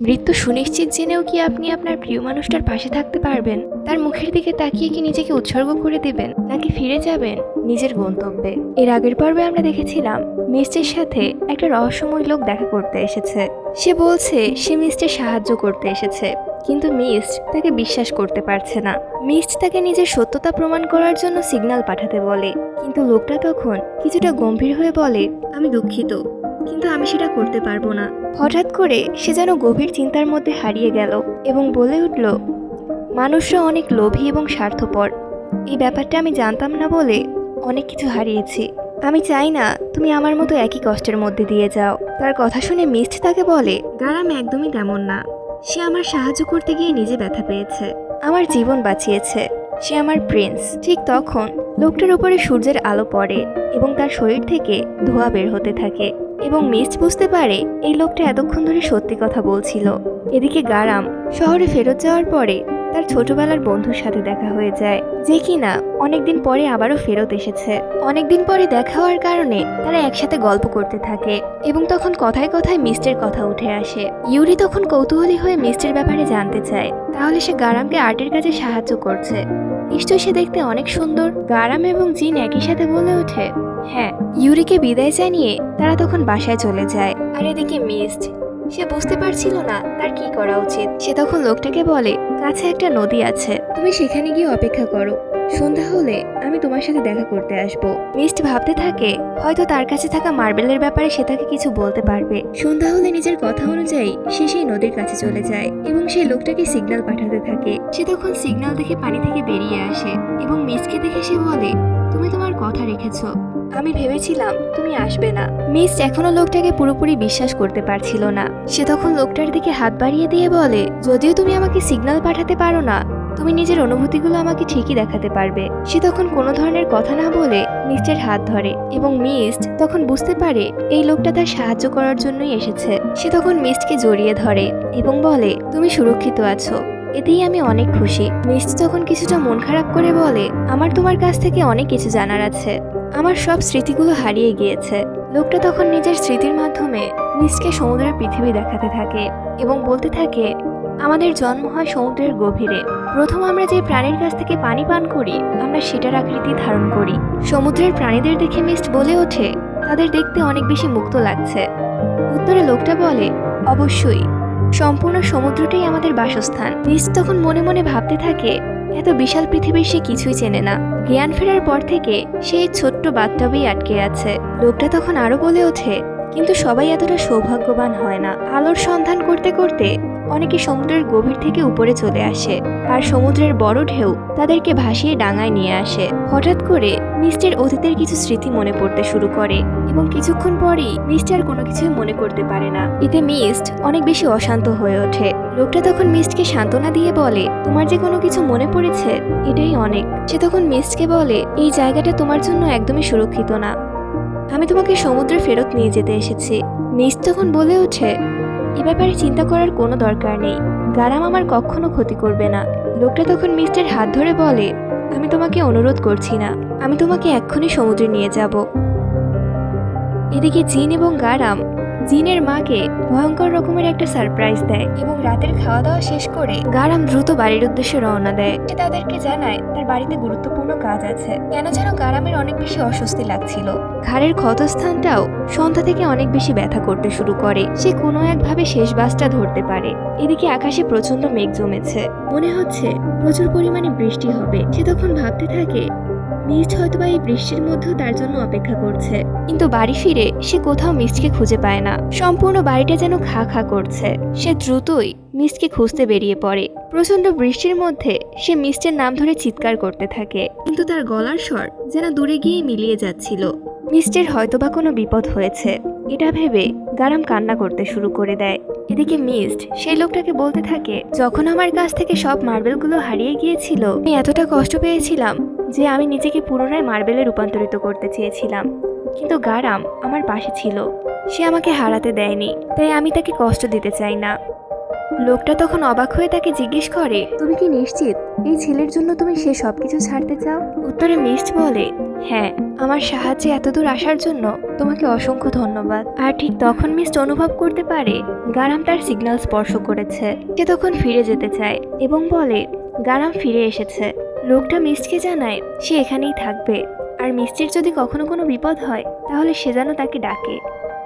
মৃত্যু সুনিশ্চিত জেনেও কি আপনি আপনার প্রিয় মানুষটার পাশে থাকতে পারবেন? তার মুখের দিকে তাকিয়ে কি নিজেকে উৎসর্গ করে দেবেন, নাকি ফিরে যাবেন নিজের গন্তব্যে? এর আগের পর্বে আমরা দেখেছিলাম মিস্টের সাথে একটা রহস্যময় লোক দেখা করতে এসেছে। সে বলছে, সে মিস্টের সাহায্য করতে এসেছে, কিন্তু মিস্ট তাকে বিশ্বাস করতে পারছে না। মিস্ট তাকে নিজের সত্যতা প্রমাণ করার জন্য সিগন্যাল পাঠাতে বলে, কিন্তু লোকটা তখন কিছুটা গম্ভীর হয়ে বলে, আমি দুঃখিত কিন্তু আমি সেটা করতে পারব না। হঠাৎ করে সে যেন গভীর চিন্তার মধ্যে হারিয়ে গেল এবং বলে উঠল মানুষরা অনেক লোভী এবং স্বার্থপর। এই ব্যাপারটা আমি জানতাম না বলে অনেক কিছু হারিয়েছি। আমি চাই না তুমি আমার মতো একই কষ্টের মধ্যে দিয়ে যাও তার কথা শুনে মিস্ট তাকে বলে গারাম একদমই তেমন না। সে আমার সাহায্য করতে গিয়ে নিজে ব্যথা পেয়েছে। আমার জীবন বাঁচিয়েছে। সে আমার প্রিন্স ঠিক তখন লোকটার উপরে সূর্যের আলো পড়ে এবং তার শরীর থেকে ধোঁয়া বের হতে থাকে এবং মিস্ট বুঝতে পারে এই লোকটা এতক্ষণ ধরে সত্যি কথা বলছিল। এদিকে গারাম শহরে ফেরত যাওয়ার পরে তার ছোটবেলার বন্ধুর সাথে দেখা হয়ে যায়, যে কিনা অনেকদিন পরে আবারও ফেরত এসেছে। অনেকদিন পরে দেখা হওয়ার কারণে তারা একসাথে গল্প করতে থাকে এবং তখন কথায় কথায় মিস্টের কথা উঠে আসে। ইউরি তখন কৌতূহলী হয়ে মিস্টের ব্যাপারে জানতে চায়, তাহলে সে গারামকে আর্টের কাজে সাহায্য করছে। নিশ্চয়ই সে দেখতে অনেক সুন্দর। গারাম এবং জিন একই সাথে বলে ওঠে হ্যাঁ ইউরিকে বিদায় জানিয়ে তারা তখন বাসায় চলে যায়। আর এদিকে মিস্ট, সে বুঝতে পারছিল না তার কি করা উচিত। সে তখন লোকটাকে বলে, কাছে একটা নদী আছে, তুমি সেখানে গিয়ে অপেক্ষা করো। সন্ধ্যা হলে আমি তোমার সাথে দেখা করতে আসব। মিস্ট ভাবতে থাকে, হয়তো তার কাছে থাকা মার্বেলের ব্যাপারে সে তাকে কিছু বলতে পারবে। সন্ধ্যা হলে নিজের কথা অনুযায়ী সে সেই নদীর কাছে চলে যায় এবং সেই লোকটাকে সিগন্যাল পাঠাতে থাকে। সে তখন সিগন্যাল দেখে পানি থেকে বেরিয়ে আসে এবং মিসকে দেখে সে বলে, তুমি তোমার কথা রেখেছো। আমি ভেবেছিলাম তুমি আসবে না। মিস এখনও লোকটাকে পুরোপুরি বিশ্বাস করতে পারছিল না। সে তখন লোকটার দিকে হাত বাড়িয়ে দিয়ে বলে, যদিও তুমি আমাকে সিগন্যাল পাঠাতে পারো না তুমি নিজের অনুভূতিগুলো আমাকে ঠিকই দেখাতে পারবে। সে তখন কোনো ধরনের কথা না বলে মিস্টের হাত ধরে এবং মিস্ট তখন বুঝতে পারে এই লোকটা তার সাহায্য করার জন্যই এসেছে। সে তখন মিস্টকে জড়িয়ে ধরে এবং বলে, তুমি সুরক্ষিত আছো। এতেই আমি অনেক খুশি। মিস্ট তখন কিছুটা মন খারাপ করে বলে, আমার তোমার কাছ থেকে অনেক কিছু জানার আছে। আমার সব স্মৃতিগুলো হারিয়ে গিয়েছে। লোকটা তখন নিজের স্মৃতির মাধ্যমে মিসকে সমুদ্রের পৃথিবী দেখাতে থাকে এবং বলতে থাকে আমাদের জন্ম হয় সমুদ্রের গভীরে। প্রথম আমরা যে প্রাণীর কাছ থেকে পানি পান করি, আমরা সেটার আকৃতি ধারণ করি। সমুদ্রের প্রাণীদের দেখে মিস্ট বলে ওঠে, তাদের দেখতে অনেক বেশি মুক্ত লাগছে। উত্তরে লোকটা বলে, অবশ্যই। সম্পূর্ণ সমুদ্রটাই আমাদের বাসস্থান। মিস্ট তখন মনে মনে ভাবতে থাকে, এত বিশাল পৃথিবীর সে কিছুই চেনে না। জ্ঞান ফেরার পর থেকে সে এই ছোট্ট বাথটবেই আটকে আছে। লোকটা তখন আরও বলে ওঠে কিন্তু সবাই এতটা সৌভাগ্যবান হয় না। আলোর সন্ধান করতে করতে অনেকে সমুদ্রের গভীর থেকে উপরে চলে আসে আর সমুদ্রের বড় ঢেউ তাদেরকে ভাসিয়ে ডাঙায় নিয়ে আসে। হঠাৎ করে মিস্টের অতীতের কিছু স্মৃতি মনে পড়তে শুরু করে এবং কিছুক্ষণ পরেই মিস্টার কোনো কিছুই মনে করতে পারে না। এতে মিস্ট অনেক বেশি অশান্ত হয়ে ওঠে। লোকটা তখন মিস্টকে সান্ত্বনা দিয়ে বলে, তোমার যে কোনো কিছু মনে পড়েছে, এটাই অনেক। সে তখন মিস্টকে বলে, এই জায়গাটা তোমার জন্য একদমই সুরক্ষিত না। আমি তোমাকে সমুদ্রে ফেরত নিয়ে যেতে এসেছি। মিস তখন বলে ওঠে, এ ব্যাপারে চিন্তা করার কোনো দরকার নেই। গারাম আমার কখনো ক্ষতি করবে না। লোকটা তখন মিস্টের হাত ধরে বলে, আমি তোমাকে অনুরোধ করছি না। আমি তোমাকে এক্ষুনি সমুদ্রে নিয়ে যাব। এদিকে জিন এবং গারাম জিনের মাকে ভয়ঙ্কর রকমের একটা সারপ্রাইজ দেয় এবং রাতের খাওয়া দাওয়া শেষ করে গারাম দ্রুত বাড়ির উদ্দেশ্যে রওনা দেয়। সে তাদেরকে জানায় তার বাড়িতে গুরুত্বপূর্ণ কাজ আছে। কেন যেন গারামের অনেক বেশি অস্বস্তি লাগছিল। ঘাড়ের ক্ষতস্থানটাও সন্ধ্যা থেকে অনেক বেশি ব্যথা করতে শুরু করে। সে কোনো একভাবে শেষ বাসটা ধরতে পারে। এদিকে আকাশে প্রচণ্ড মেঘ জমেছে। মনে হচ্ছে প্রচুর পরিমাণে বৃষ্টি হবে। সে তখন ভাবতে থাকে মিস্ট হয়তোবা এই বৃষ্টির মধ্যেও তার জন্য অপেক্ষা করছে। কিন্তু বাড়ি ফিরে সে কোথাও মিস্টকে খুঁজে পায় না। সম্পূর্ণ বাড়িটা যেন খা খা করছে। সে দ্রুতই মিস্টকে খুঁজতে বেরিয়ে পড়ে। প্রচণ্ড বৃষ্টির মধ্যে সে মিস্টের নাম ধরে চিৎকার করতে থাকে। কিন্তু তার গলার স্বর যেন দূরে গিয়ে মিলিয়ে যাচ্ছিল। মিস্টের হয়তোবা কোনো বিপদ হয়েছে। এটা ভেবে গারাম কান্না করতে শুরু করে দেয়। এদিকে মিস্ট সেই লোকটাকে বলতে থাকে যখন আমার কাছ থেকে সব মার্বেলগুলো হারিয়ে গিয়েছিল আমি এতটা কষ্ট পেয়েছিলাম যে আমি নিজেকে পুনরায় মার্বেলে রূপান্তরিত করতে চেয়েছিলাম। কিন্তু গারাম আমার পাশে ছিল। সে আমাকে হারাতে দেয়নি, তাই আমি তাকে কষ্ট দিতে চাই না। লোকটা তখন অবাক হয়ে তাকে জিজ্ঞেস করে, তুমি কি নিশ্চিত এই ছেলের জন্য তুমি সে সব কিছু ছাড়তে চাও? উত্তরে মিস্ট বলে হ্যাঁ আমার সাহায্যে এতদূর আসার জন্য তোমাকে অসংখ্য ধন্যবাদ। আর ঠিক তখন মিস্ট অনুভব করতে পারে, গারাম তার সিগন্যাল স্পর্শ করেছে। সে তখন ফিরে যেতে চায় এবং বলে, গারাম ফিরে এসেছে। লোকটা মিস্টকে জানায় সে এখানেই থাকবে। আর মিষ্টির যদি কখনো কোনো বিপদ হয়, তাহলে সে যেন তাকে ডাকে।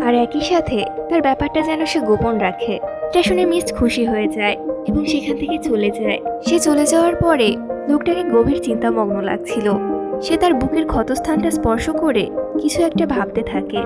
আর একই সাথে তার ব্যাপারটা যেন সে গোপন রাখে। এটা শুনে মিস্ট খুশি হয়ে যায় এবং সেখান থেকে চলে যায়। সে চলে যাওয়ার পরে লোকটাকে গভীর চিন্তামগ্ন লাগছিল। সে তার বুকের ক্ষতস্থানটা স্পর্শ করে কিছু একটা ভাবতে থাকে।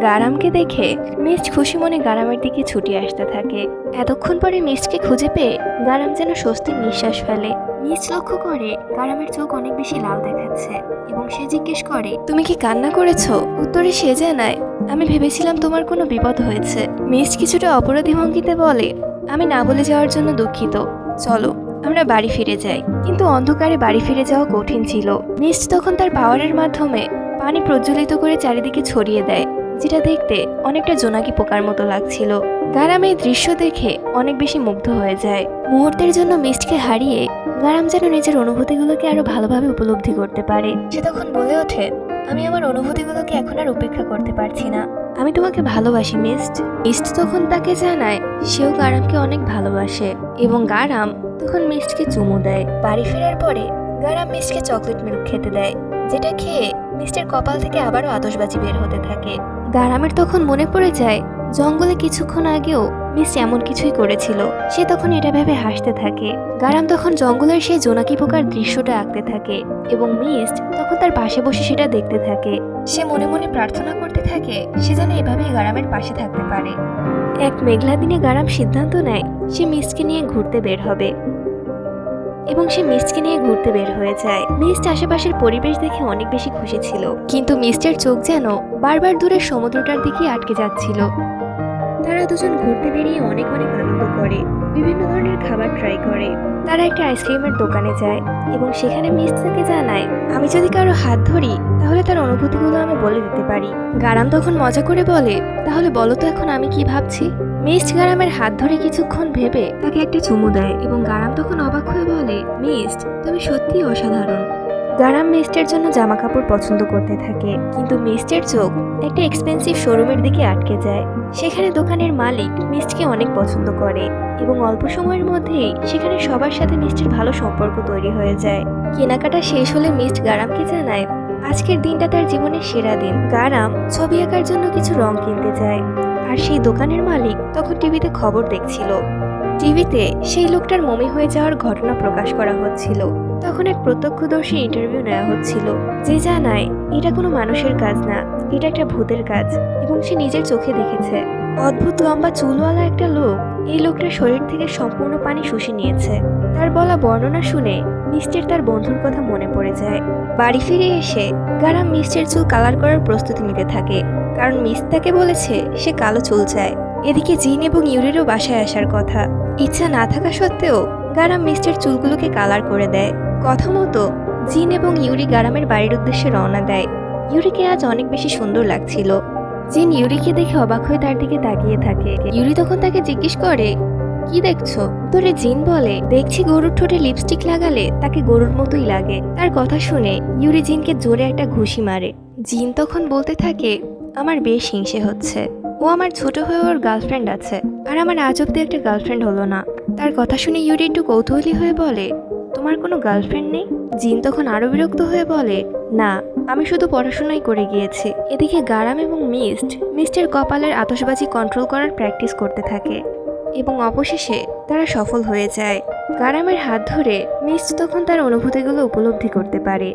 গারামকে দেখে মিস্ট খুশি মনে গারামের দিকে ছুটে আসতে থাকে। এতক্ষণ পরে মিস্টকে খুঁজে পেয়ে গারাম যেন স্বস্তির নিঃশ্বাস ফেলে। মিস্ট লক্ষ্য করে গারামের চোখ অনেক বেশি লাল দেখাচ্ছে এবং সে জিজ্ঞেস করে, তুমি কি কান্না করেছ? উত্তরে সে জানায়, আমি ভেবেছিলাম তোমার কোনো বিপদ হয়েছে। মিস্ট কিছুটা অপরাধী ভঙ্গিতে বলে, আমি না বলে যাওয়ার জন্য দুঃখিত। চলো, আমরা বাড়ি ফিরে যাই। কিন্তু অন্ধকারে বাড়ি ফিরে যাওয়া কঠিন ছিল। মিস্ট তখন তার পাওয়ারের মাধ্যমে পানি প্রজ্বলিত করে চারিদিকে ছড়িয়ে দেয়। যেটা দেখতে অনেকটা জোনাকি পোকার মতো লাগছিল। গারাম এই দৃশ্য দেখে অনেক বেশি মুগ্ধ হয়ে যায়। মুহূর্তের জন্য মিস্টকে হারিয়ে গারাম যেন নিজের অনুভূতিগুলোকে আরও ভালোভাবে উপলব্ধি করতে পারে। সে তখন বলে ওঠে, আমি আমার অনুভূতিগুলোকে এখন আর উপেক্ষা করতে পারছি না। আমি তোমাকে ভালোবাসি মিস্ট মিস্ট তখন তাকে জানায়, সেও গারামকে অনেক ভালোবাসে। এবং গারাম তখন মিস্টকে চুমু দেয়। বাড়ি ফেরার পরে গারাম মিস্টকে চকলেট মিল্ক খেতে দেয়, যেটা খেয়ে মিস্টের কপাল থেকে আবারও আতশবাজি বের হতে থাকে। গারামের তখন মনে পড়ে যায়, জঙ্গলে কিছুক্ষণ আগেও মিস এমন কিছুই করেছিল। সে তখন এটা ভেবে হাসতে থাকে। গারাম তখন জঙ্গলের সেই জোনাকি পোকার দৃশ্যটা আঁকতে থাকে এবং মিস্ট তখন তার পাশে বসে সেটা দেখতে থাকে। সে মনে মনে প্রার্থনা করতে থাকে, সে যেন এভাবেই গারামের পাশে থাকতে পারে। এক মেঘলা দিনে গারাম সিদ্ধান্ত নেয়, সে মিসকে নিয়ে ঘুরতে বের হবে। এবং সে মিস্টকে নিয়ে ঘুরতে বের হয়ে যায়। মিস্ট আশেপাশের পরিবেশ দেখে অনেক বেশি খুশি ছিল। কিন্তু মিস্টের চোখ যেন বারবার দূরে সমুদ্রটার দিকে আটকে যাচ্ছিল। তারা দুজন ঘুরতে বেরিয়ে অনেক অনেক আনন্দ করে। বিভিন্ন ধরনের খাবার ট্রাই করে। তারা একটা আইসক্রিমের দোকানে যায় এবং সেখানে মিস্ট তাকে জানায়, আমি যদি কারও হাত ধরি, তাহলে তার অনুভূতিগুলো আমি বলে দিতে পারি। গারাম তখন মজা করে বলে, তাহলে বলো তো এখন আমি কি ভাবছি? মিস গারামের হাত ধরে কিছুক্ষণ ভেবে তাকে একটা চুমু দেয় এবং গারাম তখন অবাক হয়ে বলে মিস তুমি সত্যি অসাধারণ। গারাম মিস্টের জন্য জামা কাপড় পছন্দ করতে থাকে। কিন্তু মিস্টের চোখ একটা এক্সপেন্সিভ শোরুমের দিকে আটকে যায়। সেখানে দোকানের মালিক মিস্টকে অনেক পছন্দ করে এবং অল্প সময়ের মধ্যেই সেখানে সবার সাথে মিস্টের ভালো সম্পর্ক তৈরি হয়ে যায়। কেনাকাটা শেষ হলে মিস্ট গারামকে জানায়, আজকের দিনটা তার জীবনের সেরা দিন। গারাম ছবি আঁকার জন্য কিছু রং কিনতে যায়। আর সেই দোকানের মালিক তখন টিভিতে খবর দেখছিল। টিভিতে সেই লোকটার মমি হয়ে যাওয়ার ঘটনা প্রকাশ করা হচ্ছিল। তখন এক প্রত্যক্ষদর্শী ইন্টারভিউ নেওয়া হচ্ছিল। যে জানায়, এটা কোনো মানুষের কাজ না, এটা একটা ভূতের কাজ। এবং সে নিজের চোখে দেখেছে, অদ্ভুত লম্বা চুলওয়ালা একটা লোক, এই লোকটার শরীর থেকে সম্পূর্ণ পানি শুষে নিয়েছে। তার বলা বর্ণনা শুনে মিস্টের তার বন্ধুর কথা মনে পড়ে যায়। বাড়ি ফিরে এসে গারাম মিস্টের চুল কালার করার প্রস্তুতি নিতে থাকে, কারণ মিস তাকে বলেছে সে কালো চুল চায়। এদিকে জিন এবং ইউরিরও বাসায় আসার কথা। ইচ্ছা না থাকা সত্ত্বেও গারাম মিস্টের চুলগুলোকে কালার করে দেয়। কথা মতো, জিন এবং ইউরি গারামের বাড়ির উদ্দেশ্যে রওনা দেয়। ইউরিকে আজ অনেক বেশি সুন্দর লাগছিল। জিন ইউরিকে দেখে অবাক হয়ে তার দিকে তাকিয়ে থাকে। ইউরি তখন তাকে জিজ্ঞেস করে, কি দেখছ? তোরে জিন বলে, দেখছি গরুর ঠোঁটে লিপস্টিক লাগালে তাকে গরুর মতোই লাগে। তার কথা শুনে ইউরি জিনকে জোরে একটা ঘুষি মারে। জিন তখন বলতে থাকে, আমার বেশ হিংসে হচ্ছে। ও আমার ছোট হয়ে ওর গার্লফ্রেন্ড আছে, আর আমার আজ অব্দি একটা গার্লফ্রেন্ড হলো না। তার কথা শুনে ইউরি একটু কৌতূহলী হয়ে বলে তোমার কোনো গার্লফ্রেন্ড নেই? জিন তখন আরও বিরক্ত হয়ে বলে, না, আমি শুধু পড়াশোনাই করে গিয়েছি। এদিকে গারাম এবং মিস্ট, মিস্টের কপালের আতসবাজি কন্ট্রোল করার প্র্যাকটিস করতে থাকে এবং অবশেষে তারা সফল হয়ে যায়। গারামের হাত ধরে মিস্ট তখন তার অনুভূতিগুলো উপলব্ধি করতে পারে।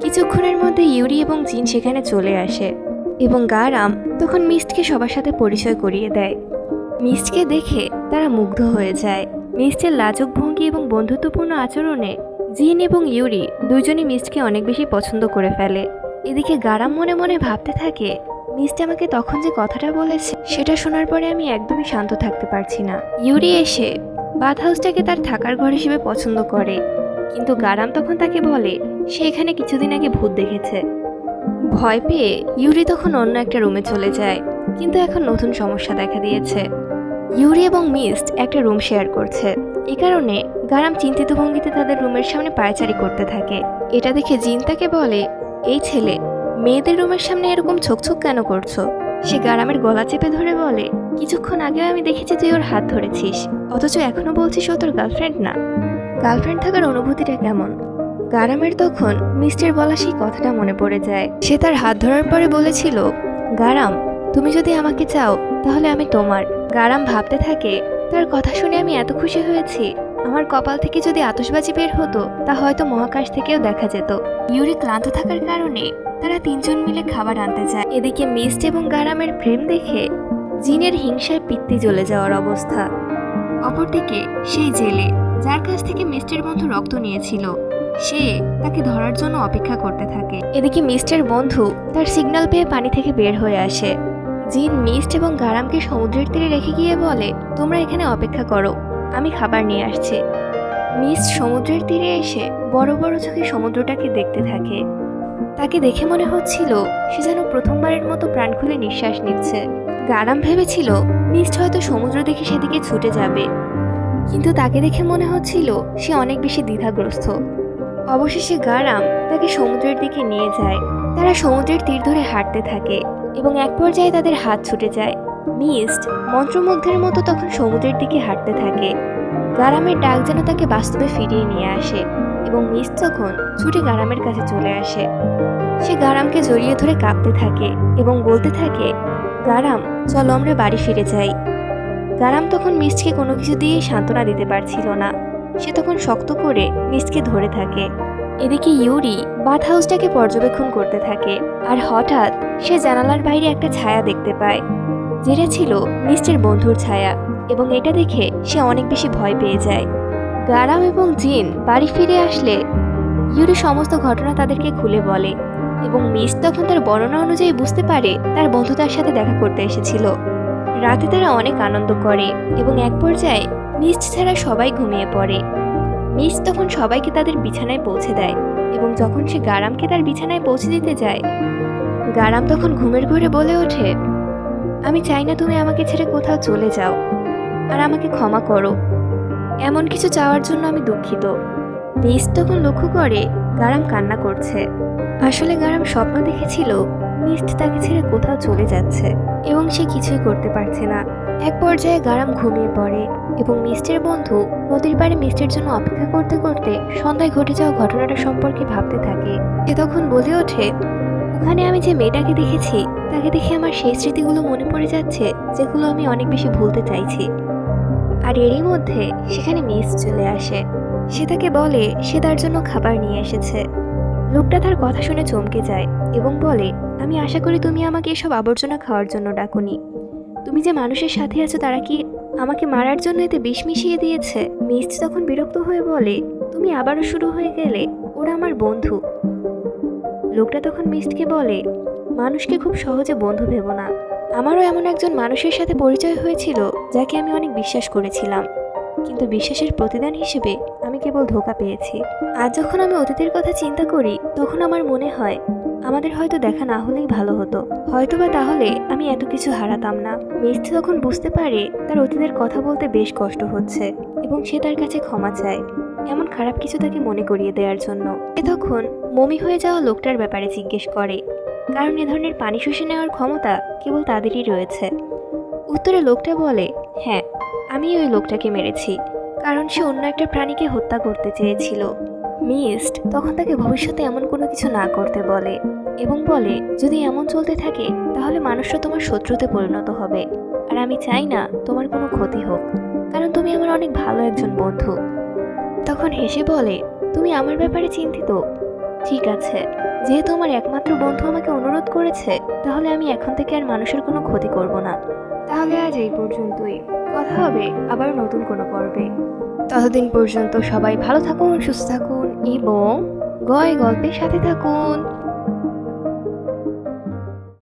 কিছুক্ষণের মধ্যে ইউরি এবং জিন সেখানে চলে আসে এবং গারাম তখন মিস্টকে সবার সাথে পরিচয় করিয়ে দেয়। মিস্টকে দেখে তারা মুগ্ধ হয়ে যায়। মিস্টের লাজুক ভঙ্গি এবং বন্ধুত্বপূর্ণ আচরণে জিন এবং ইউরি দুজনই মিস্টকে অনেক বেশি পছন্দ করে ফেলে। এদিকে গারাম মনে মনে ভাবতে থাকে মিস্ট আমাকে তখন যে কথাটা বলেছে, সেটা শোনার পরে আমি একদমই শান্ত থাকতে পারছি না। ইউরি এসে বাথ হাউসটাকে তার থাকার ঘর হিসেবে পছন্দ করে, কিন্তু গারাম তখন তাকে বলে, সে এখানে কিছুদিন আগে ভূত দেখেছে। ভয় পেয়ে ইউরি তখন অন্য একটা রুমে চলে যায়, কিন্তু এখন নতুন সমস্যা দেখা দিয়েছে। ইউরি এবং মিস্ট একটা রুম শেয়ার করছে। এ কারণে গারাম চিন্তিত ভঙ্গিতে তাদের রুমের সামনে পায়চারি করতে থাকে। এটা দেখে জিন তাকে বলে, এই ছেলে, মেয়েদের রুমের সামনে এরকম ছোকছোক কেন করছ? সে গারামের গলা চেপে ধরে বলে, কিছুক্ষণ আগেও আমি দেখেছি তুই ওর হাত ধরেছিস, অথচ এখনও বলছিস ও তোর গার্লফ্রেন্ড না। গার্লফ্রেন্ড থাকার অনুভূতিটা কেমন? গারামের তখন মিস্টের বলা সেই কথাটা মনে পড়ে যায়। সে তার হাত ধরার পরে বলেছিল, গারাম, তুমি যদি আমাকে চাও, তাহলে আমি তোমার। গারাম ভাবতে থাকে, তার কথা শুনে আমি এত খুশি হয়েছি। আমার কপাল থেকে যদি আতশবাজি বের হতো, তা হয়তো মহাকাশ থেকেও দেখা যেত। ইউরি ক্লান্ত থাকার কারণে তারা তিনজন মিলে খাবার আনতে যায়। এদিকে মিস্ট এবং গারামের প্রেম দেখে জিনের হিংসায় পিত্তি জ্বলে যাওয়ার অবস্থা। অপরদিকে সেই জেলে, যার কাছ থেকে মিস্টের বন্ধু রক্ত নিয়েছিল, সে তাকে ধরার জন্য অপেক্ষা করতে থাকে। এদিকে মিস্টের বন্ধু তার সিগন্যাল পেয়ে পানি থেকে বের হয়ে আসে। জিন মিস্ট এবং গারামকে সমুদ্রের তীরে রেখে গিয়ে বলে, তোমরা এখানে অপেক্ষা করো, আমি খাবার নিয়ে আসছি। মিস্ট সমুদ্রের তীরে এসে বড় বড় চোখে সমুদ্রটাকে দেখতে থাকে। তাকে দেখে মনে হচ্ছিল সে যেন প্রথমবারের মতো প্রাণ খুলে নিঃশ্বাস নিচ্ছে। গারাম ভেবেছিল, মিস্ট হয়তো সমুদ্র দেখে সেদিকে ছুটে যাবে। কিন্তু তাকে দেখে মনে হচ্ছিল সে অনেক বেশি দ্বিধাগ্রস্ত। অবশেষে গারাম তাকে সমুদ্রের দিকে নিয়ে যায়। তারা সমুদ্রের তীর ধরে হাঁটতে থাকে। এবং এক পর্যায়ে তাদের হাত ছুটে যায়। মিস্ট মন্ত্রমুগ্ধের মতো তখন সমুদ্রের দিকে হাঁটতে থাকে। গারামের ডাক যেন তাকে বাস্তবে ফিরিয়ে নিয়ে আসে এবং মিস্ট তখন ছুটে গারামের কাছে চলে আসে। সে গারামকে জড়িয়ে ধরে কাঁপতে থাকে এবং বলতে থাকে, গারাম, চলো আমরা বাড়ি ফিরে যাই। গারাম তখন মিস্টকে কোনো কিছু দিয়ে সান্ত্বনা দিতে পারছিল না। সে তখন শক্ত করে মিসকে ধরে থাকে। এদিকে ইউরি বাথ হাউসটাকে পর্যবেক্ষণ করতে থাকে আর হঠাৎ সে জানালার বাইরে একটা ছায়া দেখতে পায়, যেটা ছিল মিস্টের বন্ধুর ছায়া এবং এটা দেখে সে অনেক বেশি ভয় পেয়ে যায়। গারাম এবং জিন বাড়ি ফিরে আসলে ইউরি সমস্ত ঘটনা তাদেরকে খুলে বলে এবং মিস তখন তার বর্ণনা অনুযায়ী বুঝতে পারে তার বন্ধু তার সাথে দেখা করতে এসেছিল। রাতে তারা অনেক আনন্দ করে এবং এক পর্যায়ে মিস্ট ছাড়া সবাই ঘুমিয়ে পড়ে। মিস্ট তখন সবাইকে তাদের বিছানায় পৌঁছে দেয় এবং যখন সে গারামকে তার বিছানায় পৌঁছে দিতে যায়, গারাম তখন ঘুমের ঘরে বলে ওঠে, আমি চাই না তুমি আমাকে ছেড়ে কোথাও চলে যাও, আর আমাকে ক্ষমা করো। এমন কিছু চাওয়ার জন্য আমি দুঃখিত। মিস্ট তখন লক্ষ্য করে গারাম কান্না করছে। আসলে গারাম স্বপ্ন দেখেছিল মিস্ট তাকে ছেড়ে কোথাও চলে যাচ্ছে এবং সে কিছুই করতে পারছে না। এক পর্যায়ে গারাম ঘুমিয়ে পড়ে এবং মিস্টের বন্ধু নদীর পাড়ে মিস্টের জন্য অপেক্ষা করতে করতে সন্ধ্যায় ঘটে যাওয়া ঘটনাটা সম্পর্কে ভাবতে থাকে। সে তখন বলে ওঠে, ওখানে আমি যে মেয়েটাকে দেখেছি, তাকে দেখে আমার সেই স্মৃতিগুলো মনে পড়ে যাচ্ছে, যেগুলো আমি অনেক বেশি ভুলতে চাইছি। আর এরই মধ্যে সেখানে মিস চলে আসে। সে তাকে বলে, সে তার জন্য খাবার নিয়ে এসেছে। লোকটা তার কথা শুনে চমকে যায় এবং বলে, আমি আশা করি তুমি আমাকে এসব আবর্জনা খাওয়ার জন্য ডাকুনি। তুমি যে মানুষের সাথে আছো তারা কি আমাকে মারার জন্য এতে বিষ মিশিয়ে দিয়েছে? মিস্ট তখন বিরক্ত হয়ে বলে, তুমি আবারও শুরু হয়ে গেলে, ওরা আমার বন্ধু। লোকটা তখন মিস্টকে বলে, মানুষকে খুব সহজে বন্ধু ভেবো না। আমারও এমন একজন মানুষের সাথে পরিচয় হয়েছিল, যাকে আমি অনেক বিশ্বাস করেছিলাম। কিন্তু বিশ্বাসের প্রতিদান হিসেবে আমি কেবল ধোকা পেয়েছি। আজ যখন আমি অতীতের কথা চিন্তা করি, তখন আমার মনে হয় আমাদের হয়তো দেখা না হলেই ভালো হতো। হয়তোবা তাহলে আমি এত কিছু হারাতাম না। মিষ্টি তখন বুঝতে পারে তার অতীতের কথা বলতে বেশ কষ্ট হচ্ছে এবং সে তার কাছে ক্ষমা চায়। এমন খারাপ কিছু তাকে মনে করিয়ে দেওয়ার জন্য। সে তখন মমি হয়ে যাওয়া লোকটার ব্যাপারে জিজ্ঞেস করে। কারণ এ ধরনের পানি শুষে নেওয়ার ক্ষমতা কেবল তাদেরই রয়েছে। উত্তরে লোকটা বলে হ্যাঁ আমি ওই লোকটাকে মেরেছি। কারণ সে অন্য একটা প্রাণীকে হত্যা করতে চেয়েছিল। মিস্ট তখন তাকে ভবিষ্যতে এমন কোনো কিছু না করতে বলে এবং বলে, যদি এমন চলতে থাকে, তাহলে মানুষরা তোমার শত্রুতে পরিণত হবে। আর আমি চাই না তোমার কোনো ক্ষতি হোক, কারণ তুমি আমার অনেক ভালো একজন বন্ধু। তখন হেসে বলে, তুমি আমার ব্যাপারে চিন্তিত? ঠিক আছে, যেহেতু আমার একমাত্র বন্ধু আমাকে অনুরোধ করেছে, তাহলে আমি এখন থেকে আর মানুষের কোনো ক্ষতি করব না। তাহলে আজ এই পর্যন্তই। কথা হবে আবার নতুন কোনো পর্বে। ততদিন পর্যন্ত সবাই ভালো থাকুন, সুস্থ থাকুন। এবং গয় গল্পের সাথে থাকুন।